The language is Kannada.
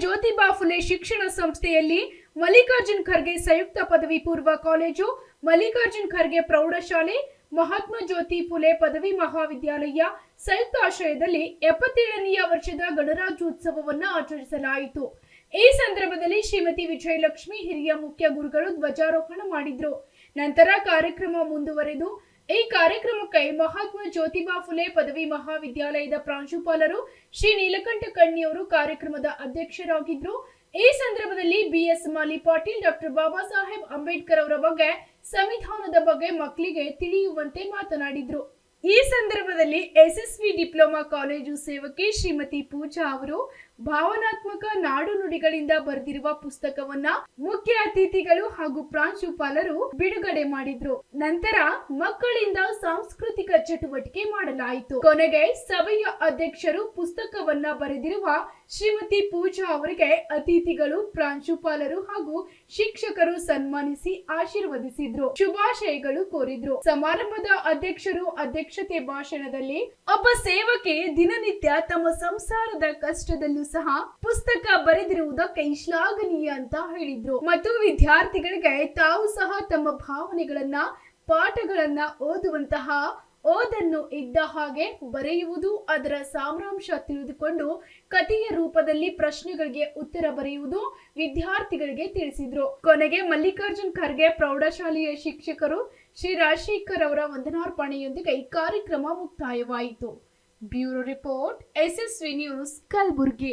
ಜ್ಯೋತಿಬಾ ಫುಲೆ ಶಿಕ್ಷಣ ಸಂಸ್ಥೆಯಲ್ಲಿ ಮಲ್ಲಿಕಾರ್ಜುನ್ ಖರ್ಗೆ ಸಂಯುಕ್ತ ಪದವಿ ಪೂರ್ವ ಕಾಲೇಜು, ಮಲ್ಲಿಕಾರ್ಜುನ್ ಖರ್ಗೆ ಪ್ರೌಢಶಾಲೆ, ಮಹಾತ್ಮ ಜ್ಯೋತಿ ಫುಲೆ ಪದವಿ ಮಹಾವಿದ್ಯಾಲಯ ಸಂಯುಕ್ತ ಆಶ್ರಯದಲ್ಲಿ ಎಪ್ಪತ್ತೇಳನೆಯ ವರ್ಷದ ಗಣರಾಜ್ಯೋತ್ಸವವನ್ನು ಆಚರಿಸಲಾಯಿತು. ಈ ಸಂದರ್ಭದಲ್ಲಿ ಶ್ರೀಮತಿ ವಿಜಯಲಕ್ಷ್ಮಿ ಹಿರಿಯ ಮುಖ್ಯ ಗುರುಗಳು ಧ್ವಜಾರೋಹಣ ಮಾಡಿದ್ರು. ನಂತರ ಕಾರ್ಯಕ್ರಮ ಮುಂದುವರೆದು ಈ ಕಾರ್ಯಕ್ರಮಕ್ಕೆ ಮಹಾತ್ಮ ಜ್ಯೋತಿಬಾ ಫುಲೆ ಪದವಿ ಮಹಾವಿದ್ಯಾಲಯದ ಪ್ರಾಂಶುಪಾಲರು ಶ್ರೀ ನೀಲಕಂಠ ಕಣ್ಣಿಯವರು ಕಾರ್ಯಕ್ರಮದ ಅಧ್ಯಕ್ಷರಾಗಿದ್ರು. ಈ ಸಂದರ್ಭದಲ್ಲಿ ಬಿಎಸ್ ಮಾಲಿ ಪಾಟೀಲ್, ಡಾಕ್ಟರ್ ಬಾಬಾ ಸಾಹೇಬ್ ಅಂಬೇಡ್ಕರ್ ಅವರ ಬಗ್ಗೆ, ಸಂವಿಧಾನದ ಬಗ್ಗೆ ಮಕ್ಕಳಿಗೆ ತಿಳಿಯುವಂತೆ ಮಾತನಾಡಿದ್ರು. ಈ ಸಂದರ್ಭದಲ್ಲಿ ಎಸ್ಎಸ್ವಿ ಡಿಪ್ಲೊಮಾ ಕಾಲೇಜು ಸೇವಕಿ ಶ್ರೀಮತಿ ಪೂಜಾ ಅವರು ಭಾವನಾತ್ಮಕ ನಾಡು ನುಡಿಗಳಿಂದ ಬರೆದಿರುವ ಪುಸ್ತಕವನ್ನ ಮುಖ್ಯ ಅತಿಥಿಗಳು ಹಾಗೂ ಪ್ರಾಂಶುಪಾಲರು ಬಿಡುಗಡೆ ಮಾಡಿದ್ರು. ನಂತರ ಮಕ್ಕಳಿಂದ ಸಾಂಸ್ಕೃತಿಕ ಚಟುವಟಿಕೆ ಮಾಡಲಾಯಿತು. ಕೊನೆಗೆ ಸಭೆಯ ಅಧ್ಯಕ್ಷರು ಪುಸ್ತಕವನ್ನ ಬರೆದಿರುವ ಶ್ರೀಮತಿ ಪೂಜಾ ಅವರಿಗೆ ಅತಿಥಿಗಳು, ಪ್ರಾಂಶುಪಾಲರು ಹಾಗೂ ಶಿಕ್ಷಕರು ಸನ್ಮಾನಿಸಿ ಆಶೀರ್ವದಿಸಿದ್ರು. ಶುಭಾಶಯಗಳು ಕೋರಿದ್ರು. ಸಮಾರಂಭದ ಅಧ್ಯಕ್ಷರು ಅಧ್ಯಕ್ಷತೆ ಭಾಷಣದಲ್ಲಿ ಒಬ್ಬ ಸೇವಕಿ ದಿನನಿತ್ಯ ತಮ್ಮ ಸಂಸಾರದ ಕಷ್ಟದಲ್ಲೂ ಸಹ ಪುಸ್ತಕ ಬರೆದಿರುವುದಕ್ಕೆ ಶ್ಲಾಘನೀಯ ಅಂತ ಹೇಳಿದ್ರು. ಮತ್ತು ವಿದ್ಯಾರ್ಥಿಗಳಿಗೆ ತಾವು ಸಹ ತಮ್ಮ ಭಾವನೆಗಳನ್ನ, ಪಾಠಗಳನ್ನ ಓದುವಂತಹ ಓದನ್ನು ಇದ್ದ ಹಾಗೆ ಬರೆಯುವುದು, ಅದರ ಸಾರಾಂಶ ತಿಳಿದುಕೊಂಡು ಕಥೆಯ ರೂಪದಲ್ಲಿ ಪ್ರಶ್ನೆಗಳಿಗೆ ಉತ್ತರ ಬರೆಯುವುದು ವಿದ್ಯಾರ್ಥಿಗಳಿಗೆ ತಿಳಿಸಿದ್ರು. ಕೊನೆಗೆ ಮಲ್ಲಿಕಾರ್ಜುನ್ ಖರ್ಗೆ ಪ್ರೌಢಶಾಲೆಯ ಶಿಕ್ಷಕರು ಶ್ರೀ ರಾಜಶೇಖರ್ ಅವರ ವಂದನಾರ್ಪಣೆಯೊಂದಿಗೆ ಈ ಕಾರ್ಯಕ್ರಮ ಮುಕ್ತಾಯವಾಯಿತು. Bureau report, SSV news, Kalaburagi.